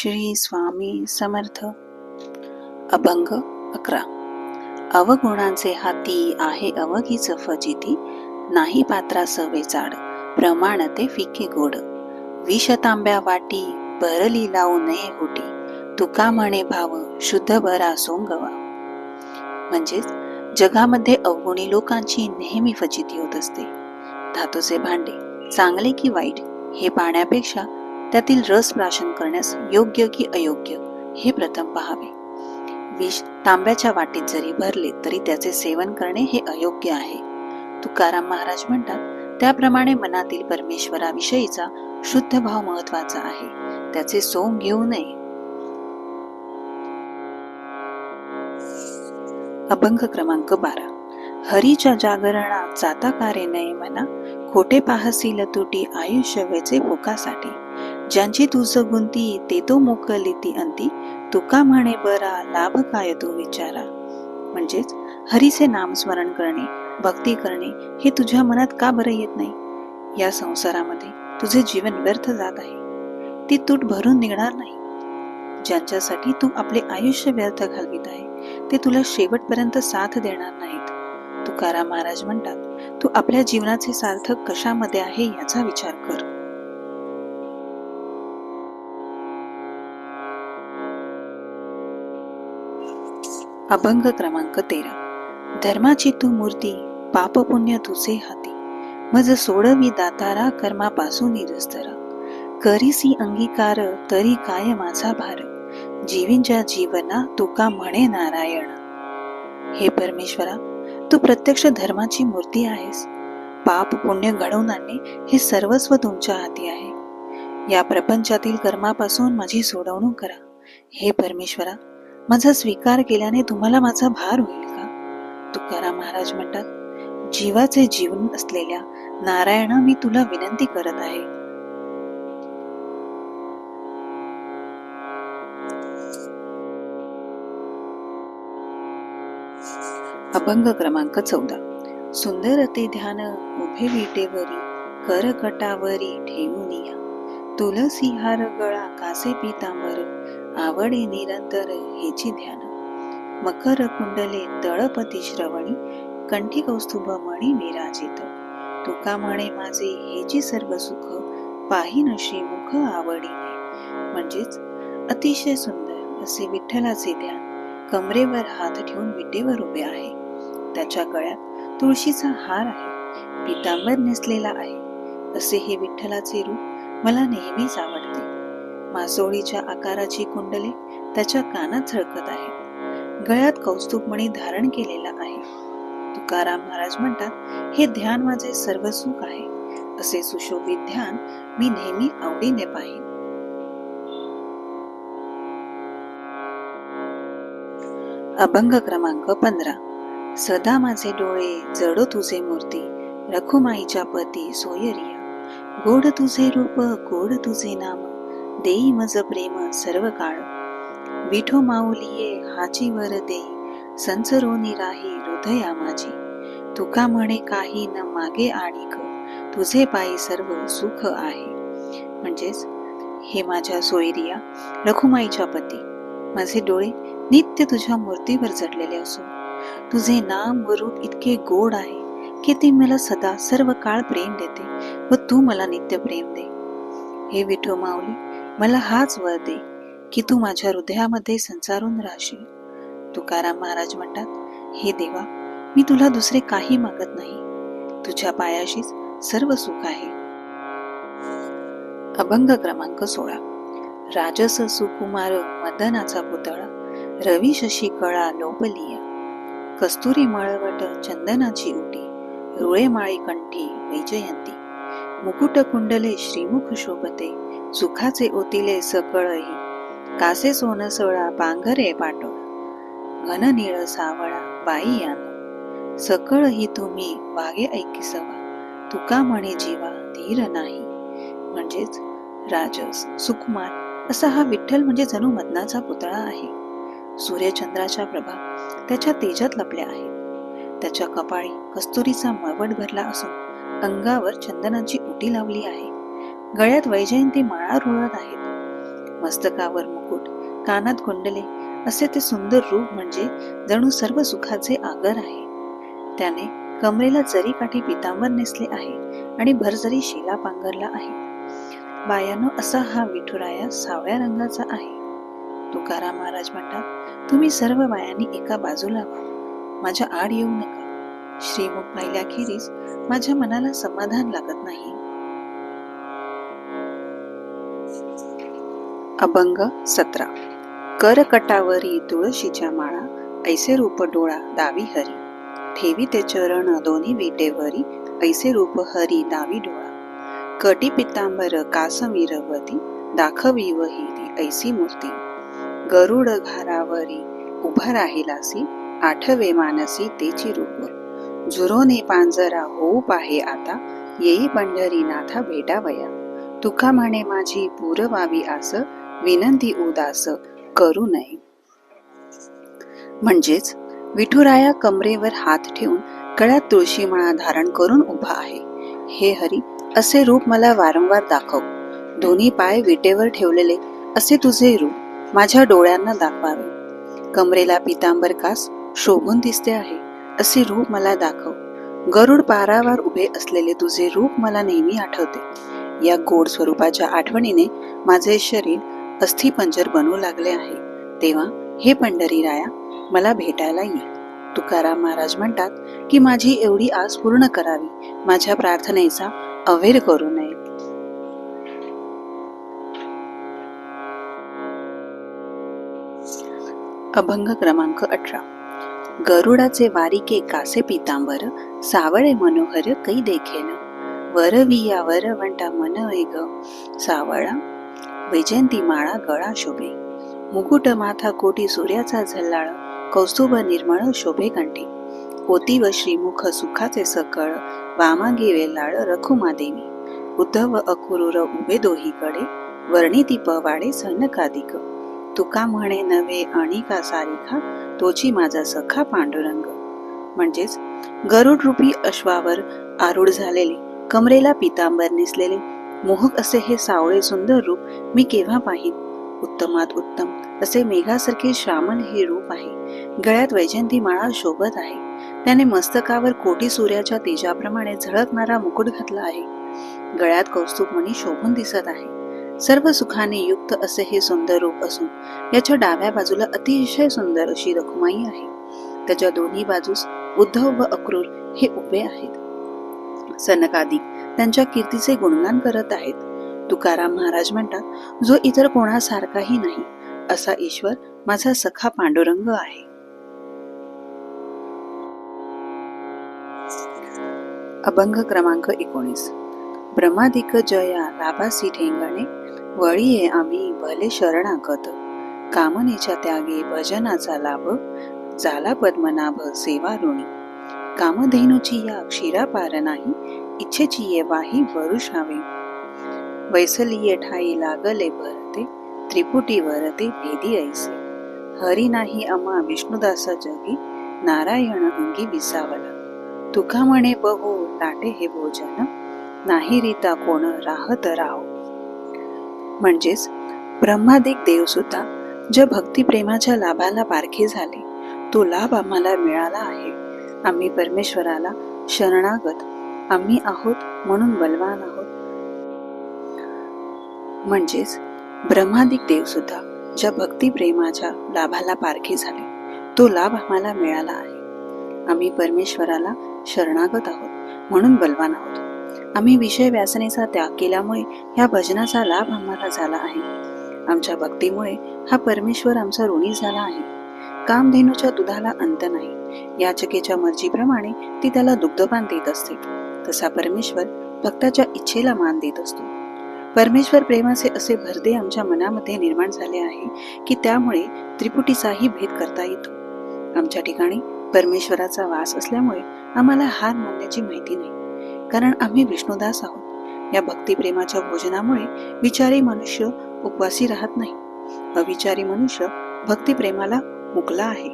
श्री स्वामी समर्थ. अभंग अकरा. अवगुणांचे हाती आहे अवघीच फजिती नाही पात्रा सवे चाड प्रमाण ते फिके गोड. विष तांब्या वाटी भरली लावू नये गोटी तुका म्हणे भाव शुद्ध भरा सोंगवा. म्हणजेच जगामध्ये अवगुणी लोकांची नेहमी फजिती होत असते. धातूचे भांडे चांगले की वाईट हे पाण्यापेक्षा त्यातील रस प्राशन करण्यास योग्य की अयोग्य हे प्रथम पहावे. विष तांब्याच्या वाटीत जरी भरले तरी त्याचे सेवन करणे हे अयोग्य आहे. तुकाराम महाराज म्हणतात त्याप्रमाणे मनातील परमेश्वराविषयीचा शुद्ध भाव महत्त्वाचा आहे. त्याचे सोंग घेऊ नये. अभंग क्रमांक बारा. हरीच्या जागरणा जाता कारे नये मना खोटे पाहसील तुटी आयुष्य वेचे भोकासाठी. ज्यांची तुझ गुंती ते तो मोकलिती अंती तुका म्हणे बरा लाभ काय तो विचारा? म्हणजेच हरीचे नामस्मरण करणे भक्ती करणे हे तुझ्या मनात का बरं येत नाही? या संसारामध्ये तुझे जीवन व्यर्थ जात आहे. ती तूट भरून निघणार नाही. ज्यांच्यासाठी तू आपले आयुष्य व्यर्थ घालवित आहे ते तुला शेवटपर्यंत साथ देणार नाहीत. तुकाराम महाराज म्हणतात तू आपल्या जीवनाचे सार्थक कशामध्ये आहे याचा विचार कर. अभंग क्रमांक तेरा. धर्माची तू मूर्ती पाप पुण्य तुझे हाती. मज सोडवी दातारा कर्मापासून दुस्तरा करीसी अंगीकार तरी काय माझा भार. जीवींच्या जीवना तुका म्हणे नारायण. हे परमेश्वरा तू प्रत्यक्ष धर्माची मूर्ती आहेस. पाप पुण्य घडवून आणणे हे सर्वस्व तुमच्या हाती आहे. या प्रपंचातील कर्मापासून माझी सोडवणूक करा. हे परमेश्वरा माझा स्वीकार केल्याने तुम्हाला माझा भार होईल का? तुकाराम महाराज म्हणतात जीवाचे जीवन असलेल्या नारायण मी तुला विनंती करत आहे. अभंग क्रमांक चौदा. सुंदर ते ध्यान उभे विटेवरी करकटावरी ठेवून या. तुलसी हार गळा कासे पितांबर आवडे निरंतर हेची ध्यान. मकर कुंडले तळपती श्रवणी कंठी कौस्तुभ मणी विराजित. तुका म्हणे माझे हेची सर्व सुख पाही नशी मुख आवडीने म्हणजेच अतिशय सुंदर असे विठ्ठलाचे ध्यान कमरेवर हात ठेवून विटेवर उभे आहे. त्याच्या गळ्यात तुळशीचा हार आहे पितांबर नेसलेला आहे. असे हे विठ्ठलाचे रूप मला नेहमीच आवडते. मासोळीच्या आकाराची कुंडले त्याच्या कानात झळकत आहे गळ्यात कौस्तुभमणी धारण केलेला आहे. तुकाराम महाराज म्हणतात हे ध्यान माझे सर्व सुख आहे. असे सुशोभित ध्यान मी नेहमी आवडीने पाहिन. अभंग क्रमांक पंधरा. सदा माझे डोळे जडो तुझे मूर्ती रखुमाईच्या पती सोयरिया. गोड तुझे रूप गोड तुझे नाम देई मज प्रेम सर्व काळ. विठो माऊलिये हाची वर देई संचरोनी राही हृदया माझी. तुका म्हणे काही न मागे आणिक तुझे पायी सर्व सुख आहे. म्हणजेच हे माझ्या सोयरिया रखुमाईच्या पती माझे डोळे नित्य तुझ्या मूर्तीवर जडलेले असून तुझे नाम व रूप इतके गोड आहे की ते मला सदा सर्व काळ प्रेम देते व तू मला नित्य प्रेम दे. हे विठो माऊली मला हाच वर दे की तू माझ्या हृदयामध्ये संचारून राहशील. तुकाराम महाराज म्हणतात हे देवा मी तुला दुसरे काही मागत नाही. तुझ्या पायाशीच सर्व सुख आहे. अभंग क्रमांक सोळा. राजस सुकुमार मदनाचा पुतळा रवी शशी कळा लोपलिया कस्तुरी मळवट चंदनाची उटी रुळे माळी कंठी वैजयंती. मुकुट कुंडले श्रीमुख शोभते. सुखाचे ओतिले सकळही. कासे सोनसळा पांघरे पाटोळा. घन निळ सावळा बाई यान. सकळ ही तुम्ही वागे ऐकी सवा. तुका म्हणे जीवा धीर नाही. म्हणजेच राजस सुकुमार असा हा विठ्ठल म्हणजे जणू मदनाचा पुतळा आहे. सूर्यचंद्राच्या प्रभा त्याच्या तेजात लपल्या आहेत. त्याच्या कपाळी कस्तुरीचा मळवट भरला असून अंगावर चंदनाची उटी लावली आहे. गळ्यात वैजयंती माळा रुळत आहेत. मस्तकावर मुकुट कानात कुंडले असे ते सुंदर रूप म्हणजे जणू सर्व सुखाचे आगर आहे. त्याने कमरेला जरी काठी पितांबर नेसले आहे आणि भरजरी शिला पांघरला आहे. बायानो असा हा विठुराया सावळ्या रंगाचा आहे. तुकाराम महाराज म्हणतात तुम्ही सर्व बायांनी एका बाजूला व्हा. माझ्या आड येऊ नका. श्रीमुख पाहिल्याखेरीज माझ्या मनाला समाधान लागत नाही. अभंग सतरा. करकटावरी तुळशीच्या माळा ऐसे रूप डोळा दावी हरी. ठेवी ते चरण दोन्ही विटेवरी ऐसे रूप हरी दावी डोळा. कटी पितांबर कासमीरवती दाखवी वहिरी ऐसी मूर्ती. गरुड घारावरी उभा राहिलासी आठवे मानसी तेची रूप. झुरोने पांजरा होऊ पाहे आता येई पंढरी नाथा भेटावया. तुका म्हणे माझी पूरवावी आस विनंती उदास करू नये. म्हणजेच विठुराया कमरेवर हात ठेवून गळ्यात तुळशी माळा धारण करून उभा आहे. हे हरी असे रूप मला वारंवार दाखव. दोन्ही पाय विटेवर ठेवलेले असे तुझे रूप माझ्या डोळ्यांना दाखवावे. कमरेला पितांबर कास शोभून दिसते आहे असे रूप मला दाखव. गरुड पारावर उभे असलेले तुझे रूप मला नेहमी आठवते. या गोड स्वरूपाच्या आठवणीने माझे शरीर अस्थिपंजर बनू लागले आहे. तेव्हा हे पंढरी राया मला भेटायला ये. तुकाराम महाराज म्हणतात की माझी एवढी आस पूर्ण करावी. माझ्या प्रार्थनेचा अवेर करू नये. अभंग क्रमांक अठरा. गरुडाचे वारिके कासे पितांबर सावळे मनोहर कै देखेन. वरविया वरवंटा मन वेग. सावळा वैजयंती माळा गळा शोभे. मुकुट माथा कोटी सूर्याचा झल्लाळ कौस्तुभ निर्मळ शोभे कंठी. होती व श्रीमुख सुखाचे सकळ वामागे वेलाळ रखुमा देवी. उद्धव अकुरुर उभे दोहीकडे वर्णिती पवाडे सनकादिक. तुका म्हणे नवे आणि का सारिखा तोची माझा सखा पांडुरंग. म्हणजेच गरुड रूपी अश्वावर आरूढ झालेले कमरेला पितांबर नेसलेले मोहक असे हे सावळे सुंदर रूप मी केव्हा पाहिन? उत्तमात उत्तम असे मेघासारखे श्रामण हे रूप आहे. गळ्यात वैजयंती माळा शोभत आहे. त्याने मस्तकावर कोटी सूर्याच्या तेजाप्रमाणे झळकणारा मुकुट घातला आहे. गळ्यात कौस्तुभ मणी शोभून दिसत आहे. सर्व सुखाने युक्त असे हे सुंदर रूप असून याच्या डाव्या बाजूला अतिशय सुंदर अशी रखुमाई आहे. त्याच्या दोन्ही बाजूस उद्धव व अक्रूर हे उभे आहेत. सनकादिक त्यांच्या कीर्तीचे गुणगान करत आहेत. तुकाराम महाराज म्हणतात जो इतर कोणासारखाही नाही असा ईश्वर माझा सखा पांडुरंग आहे. अभंग क्रमांक एकोणीस. ब्रह्मादिक जया लाभासी ठेंगणे वळीये आम्ही भले शरणागत. कामनेच्या त्यागे भजनाचा लाभ झाला पद्मनाभ सेवा ऋणी. कामधेनुची या क्षीरापार नाही इच्छेची येवाही वरुषावे वैसलीये ठाई लागले भरते त्रिपुटी वरते भेदी ऐसे. हरी नाही अमा विष्णुदासा जगी नारायण अंगी विसावला. तुका म्हणे बहु लाटे हे भोजन नाही रीता कोण राहत राहो. म्हणजेच ब्रह्मादिक देव सुद्धा ज्या भक्तिप्रेमाच्या लाभाला बारखे झाले तो लाभ आम्हाला मिळाला आहे. आम्ही परमेश्वराला शरणागत आम्ही आहोत म्हणून बलवान आहोत. म्हणजेच ब्रह्मादिक देव सुद्धा ज्या भक्ती प्रेमाच्या लाभाला पारखे झाले तो लाभ आम्हाला मिळाला आहे. आम्ही परमेश्वराला शरणागत आहोत म्हणून बलवान आहोत. आम्ही विषय व्यासनेचा त्याग केल्यामुळे ह्या भजनाचा लाभ आम्हाला झाला आहे. आमच्या भक्तीमुळे हा परमेश्वर आमचा ऋणी झाला आहे. कामधेनूच्या दुधाला अंत नाही. याचकेच्या मर्जीप्रमाणे ती त्याला दुग्धपान देत असते. तसा परमेश्वर भक्ताच्या इच्छेला मान देत असतो. परमेश्वर प्रेमाचे असे भरदे आमच्या मनामध्ये निर्माण झाले आहे की त्यामुळे त्रिपुटीचाही भेद करता येतो. आमच्या ठिकाणी परमेश्वराचा वास असल्यामुळे आम्हाला हार मानण्याची माहिती नाही. कारण आम्ही विष्णुदास आहोत. या भक्तिप्रेमाच्या भोजनामुळे विचारी मनुष्य उपवासी राहत नाही. अविचारी मनुष्य भक्तिप्रेमाला मुकला आहे.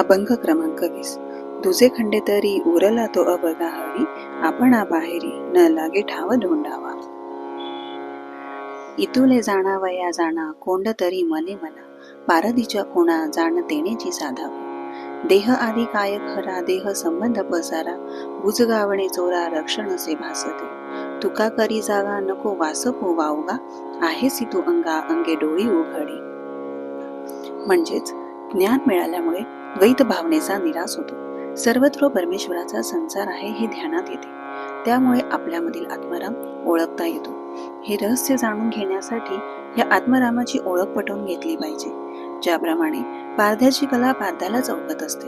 अभंग क्रमांक वीस. तुझे खंडे तरी उरला तो अबगा हवी आपण बाहेरी न लागे ठाव धोंडावा. इतुले जाणावया जाणा कोंड तरी मने मना. पारदीच्या खुणा जाण तेनेची साधा देह आदी काय खरा देह संबंध पसारा. बुजगावणे चोरा रक्षण असे भासते. तुका करी जागा नको वासपो वावगा. आहेसी तू अंगा अंगे डोळी उघडी. म्हणजेच ज्ञान मिळाल्यामुळे द्वैत भावनेचा निराश होतो. सर्वत्र परमेश्वराचा संसार आहे हे ध्यानात येते. त्यामुळे आपल्यामधील आत्माराम ओळखता येतो. हे रहस्य जाणून घेण्यासाठी या आत्मरामाची ओळख पटवून घेतली पाहिजे. ज्याप्रमाणे पारध्याची कला पारध्याला चौकत असते.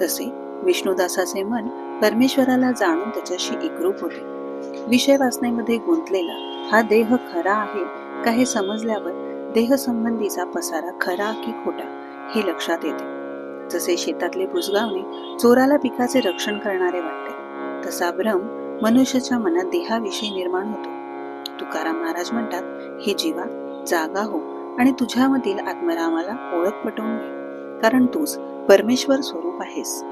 तसे विष्णुदासाचे मन परमेश्वराला जाणून त्याच्याशी एकरूप होते. विषय वाचनेमध्ये गुंतलेला हा देह खरा आहे का हे समजल्यावर देह संबंधीचा पसारा खरा की खोटा हे लक्षात येते. जसे शेतातले बुजगावणे चोराला पिकाचे रक्षण करणारे वाटते तसा भ्रम मनुष्याच्या मनात देहाविषयी निर्माण होतो. तुकाराम महाराज म्हणतात हे जीवा जागा हो आणि तुझ्यामधील आत्मरामाला ओळख पटवून घे कारण तूच परमेश्वर स्वरूप आहेस.